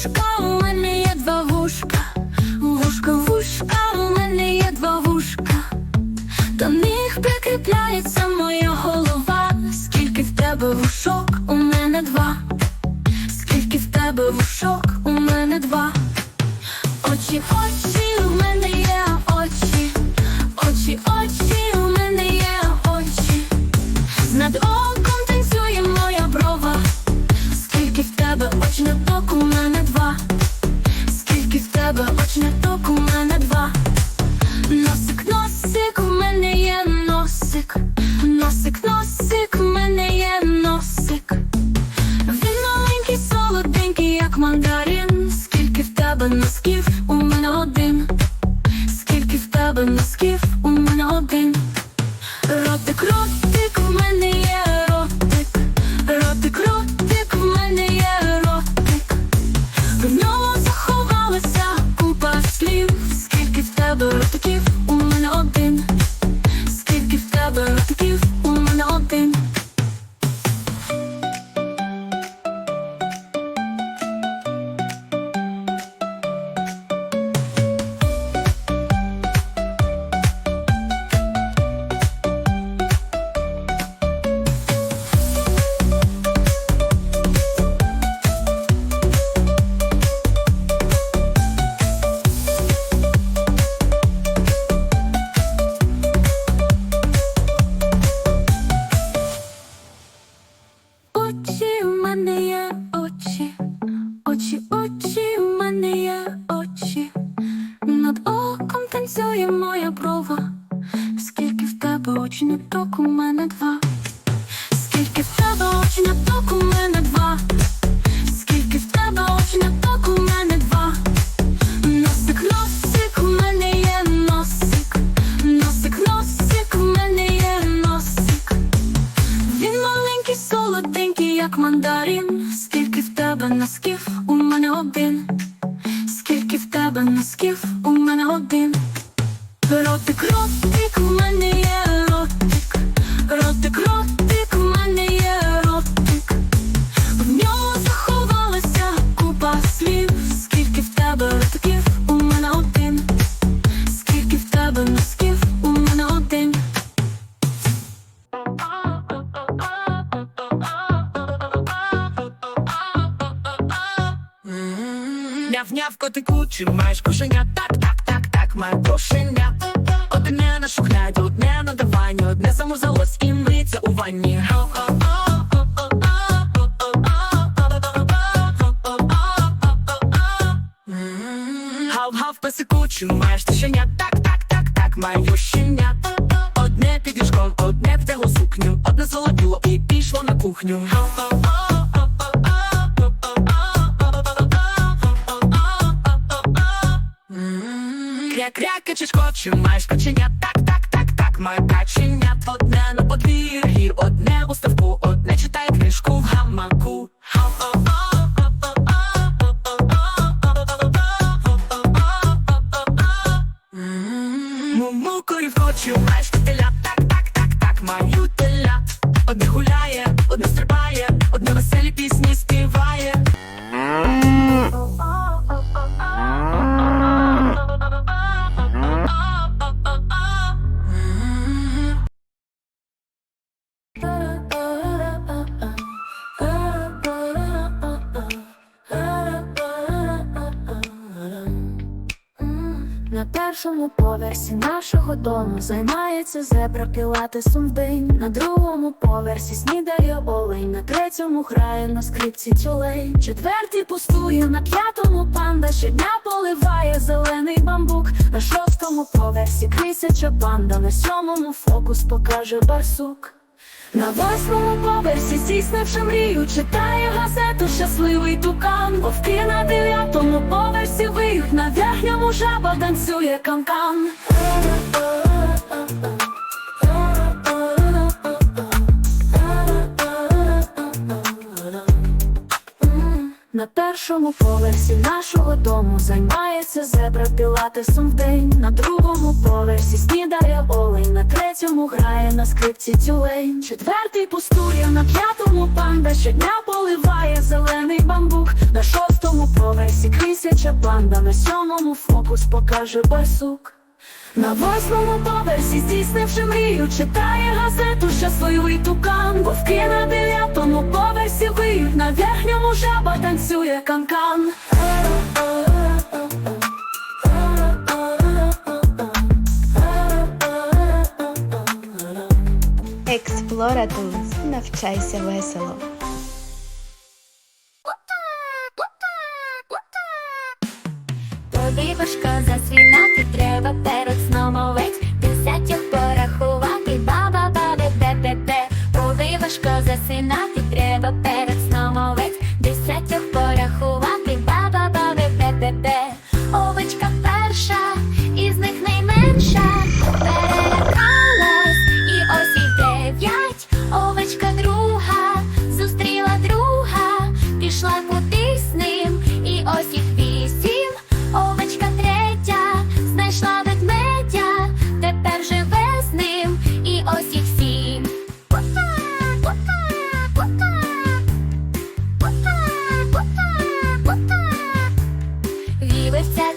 escola. Скільки в тебе танцює моя брова. Скільки в тебе очняток, у мене два. Скільки в тебе очняток, у мене два. Скільки в тебе очняток, у мене два. Носик, носик, у мене є носик. Носик, носик, у мене є носик. Він маленький, солоденький, як мандарин. Скільки в тебе носків, у мене один. Скільки в тебе носків, Няв-няв, котику, чи маєш кошеня? Так, так, так, так, маю кошеня. Одне на шухляді, одне на дивані, одне самозалось і миться у ванні. Гав-гав, песику, чи маєш ти щеня? Так, так, так, так, маю щеня. Одне під ліжком, одне вдягло сукню, одне золотіло і пішло на кухню. Кря-кря, качечко, чи маєш каченя? Так, так, так, так, маю каченя. Одне на подвір'ї, одне у ставку, одне читає книжку в гамаку. Му-му, корівко, чи маєш теля? Так, так, так, так, маю теля. Одне гуляє, одне стрибає, одне веселі На першому поверсі нашого дому займається зебра пілатесом в. На другому поверсі снідає олень, на третьому грає на скрипці тюлей. Четвертий пустує, на п'ятому панда щодня поливає зелений бамбук. На шостому поверсі крисяча банда, на сьомому фокус покаже барсук. На восьмому поверсі, здійснивши мрію, читає газету щасливий тукан. Вовки на дев'ятому поверсі виють, на верхньому жаба танцює канкан. На першому поверсі нашого дому займається зебра пілатесом вдень. На другому поверсі снідає олень, на третьому грає на скрипці тюлень. Четвертий пустує, на п'ятому панда щодня поливає зелений бамбук. На шостому поверсі крисяча банда, на сьомому фокус покаже барсук. На восьмому поверсі, здійснивши мрію, читає газету щасливий тукан. Вовки на дев'ятому поверсі виють, на верхньому жаба танцює канкан. Експлора Тулс. Навчайся весело.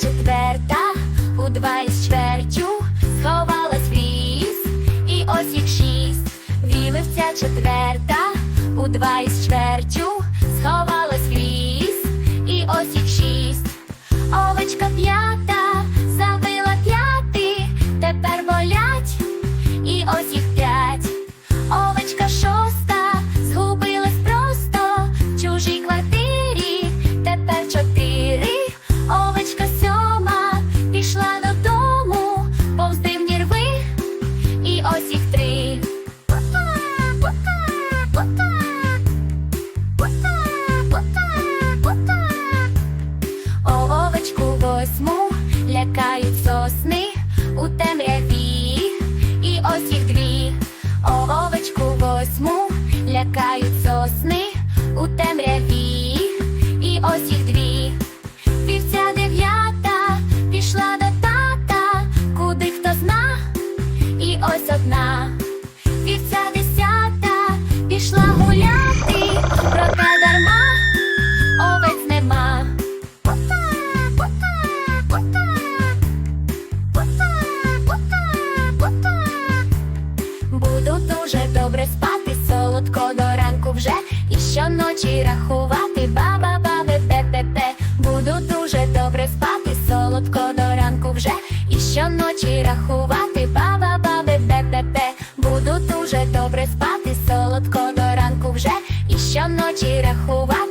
Четверта, у два із чвертю, сховалась в ліс, і ось їх шість. Віливця четверта, у два із чвертю, сховалась в ліс, і ось їх шість. Овечка п'ята, лякають сосни у темряві, і ось їх дві. Щоночі рахувати. Баба бабе те, те, те Буду дуже добре спати, солодко до ранку вже. І щоночі рахувати. Баба бабе те, те, те Буду дуже добре спати, солодко до ранку вже. І щоночі рахувати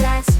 stress